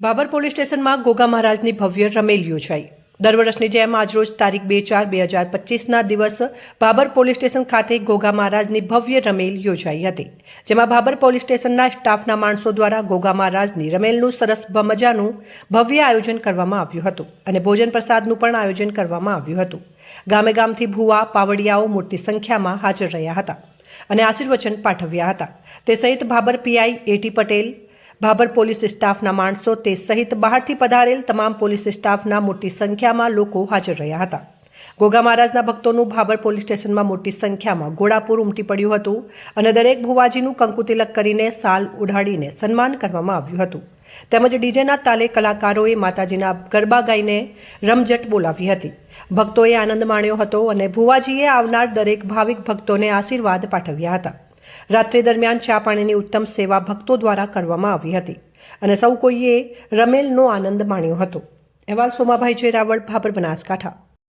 Babur police સ્ટેશનમાં ગોગા મહારાજની ભવ્ય રમેલ યોજાઈ. દર વર્ષની જેમ આજરોજ તારીખ બે ચાર બે હજાર પચીસના દિવસ બાબર પોલીસ સ્ટેશન ખાતે ગોગા મહારાજની ભવ્ય રમેલ યોજાઈ હતી, જેમાં બાબર પોલીસ સ્ટેશનના સ્ટાફના માણસો દ્વારા ગોગા મહારાજની રમેલનું સરસ મજાનું ભવ્ય આયોજન કરવામાં આવ્યું હતું અને ભોજન પ્રસાદનું પણ આયોજન કરવામાં આવ્યું હતું. ગામે ગામથી ભૂવા પાવડિયાઓ મોટી સંખ્યામાં હાજર રહ્યા હતા અને આશીર્વચન પાઠવ્યા હતા. તે સહિત Bhabar PI A T Patel Bhabar police સ્ટાફના માણસો તે સહિત બહારથી પધારેલ તમામ પોલીસ સ્ટાફના મોટી સંખ્યામાં લોકો હાજર રહ્યા હતા. ગોગા મહારાજના ભક્તોનું ભાભર પોલીસ સ્ટેશનમાં મોટી સંખ્યામાં ઘોડાપુર ઉમટી પડ્યું હતું અને દરેક ભુવાજીનું કંકુતિલક કરીને સાલ ઉઢાડીને સન્માન કરવામાં આવ્યું હતું. તેમજ ડીજેના તાલે કલાકારોએ માતાજીના ગરબા ગાઈને રમઝટ બોલાવી હતી. ભક્તોએ આનંદ માણ્યો હતો અને ભુવાજીએ આવનાર દરેક ભાવિક ભક્તોને આશીર્વાદ પાઠવ્યા હતા. રાત્રિ દરમિયાન ચા પાણીની ઉત્તમ સેવા ભક્તો દ્વારા કરવામાં આવી હતી અને સૌ કોઈએ રમેલનો આનંદ માણ્યો હતો. અહેવાલ સોમાભાઈ જયરાવળ, ભાભર બનાસકાંઠા.